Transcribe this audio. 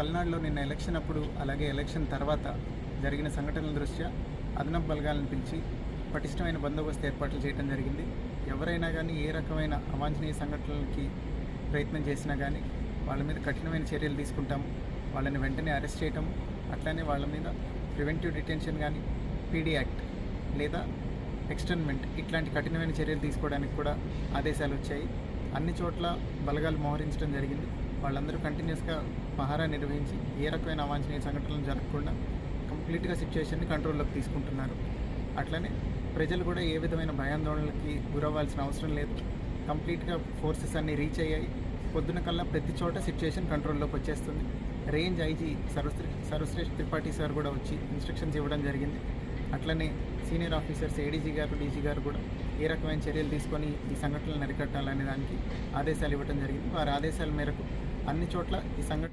పల్నాడులో నిన్న ఎలక్షన్ అప్పుడు అలాగే ఎలక్షన్ తర్వాత జరిగిన సంఘటనల దృష్ట్యా అదనపు బలగాలను పిలిచి పటిష్టమైన బందోబస్తు ఏర్పాట్లు చేయడం జరిగింది. ఎవరైనా కానీ ఏ రకమైన అవాంఛనీయ సంఘటనలకి ప్రయత్నం చేసినా కానీ వాళ్ళ మీద కఠినమైన చర్యలు తీసుకుంటాము. వాళ్ళని వెంటనే అరెస్ట్ చేయటం అట్లానే వాళ్ళ మీద ప్రివెంటివ్ డిటెన్షన్ కానీ పీడీ యాక్ట్ లేదా ఎక్స్టర్న్మెంట్ ఇట్లాంటి కఠినమైన చర్యలు తీసుకోవడానికి కూడా ఆదేశాలు వచ్చాయి. అన్ని చోట్ల బలగాలు మోహరించడం జరిగింది. వాళ్ళందరూ కంటిన్యూస్గా పహారా నిర్వహించి ఏ రకమైన అవాంఛనీయ సంఘటనలు జరగకుండా కంప్లీట్గా సిచ్యువేషన్ని కంట్రోల్లోకి తీసుకుంటున్నారు. అట్లనే ప్రజలు కూడా ఏ విధమైన భయాందోళనలకి గురవ్వాల్సిన అవసరం లేదు. కంప్లీట్గా ఫోర్సెస్ అన్నీ రీచ్ అయ్యాయి. పొద్దున కల్లా ప్రతి చోట సిచ్యువేషన్ కంట్రోల్లోకి వచ్చేస్తుంది. Range IG Sarvashri Sarvashreshth Tripathi sir కూడా వచ్చి ఇన్స్ట్రక్షన్స్ ఇవ్వడం జరిగింది. అట్లనే సీనియర్ ఆఫీసర్స్ ఏడీజీ గారు డీజీ గారు కూడా ఏ రకమైన చర్యలు తీసుకొని ఈ సంఘటనలను అరికట్టాలనే దానికి ఆదేశాలు ఇవ్వడం జరిగింది. వారి ఆదేశాల మేరకు అన్ని చోట్ల ఈ సంఘటన